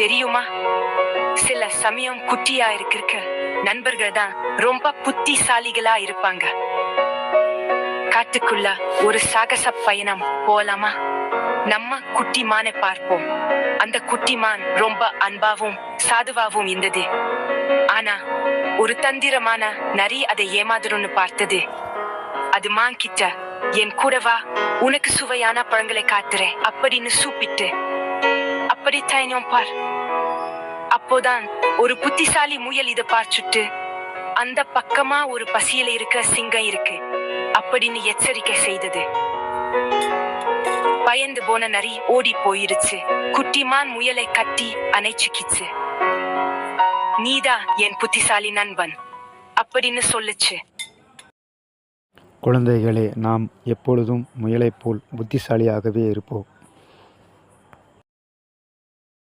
தெரியுமா? சில சமயம் குட்டியா இருக்கிற நண்பர்கள் தான் ரொம்ப புத்திசாலிகளா இருப்பாங்க. காட்டுக்குள்ள ஒரு சாகச பயணம் போலாமா? நம்ம குட்டிமானை பார்ப்போம். அந்த குட்டிமான் ரொம்ப அன்பாவும் சாதுவாவும் இருந்தது. ஆனா ஒரு தந்திரமான நரி அதை ஏமாதுறோம்னு பார்த்தது. அது மான் கிட்ட என் கூட வா உனக்கு சுவையான பழங்களை காட்டுறேன் அப்படின்னு சூப்பிட்டு அப்படி பார். அப்போதான் ஒரு புத்திசாலி முயல் இதை பார்த்துட்டு அந்த பக்கமா ஒரு பசியில இருக்க சிங்கம் இருக்கு. அப்படின்னு எச்சரிக்கை செய்தது. பயந்து போன நரி ஓடி போயிருச்சு. குட்டிமான் முயலை கட்டி அணைச்சுக்கிச்சு. நீதா என் புத்திசாலி நண்பன். அப்படின்னு சொல்லுச்சு. குழந்தைகளே நாம் எப்பொழுதும் முயலைப் போல் புத்திசாலியாகவே இருப்போம்.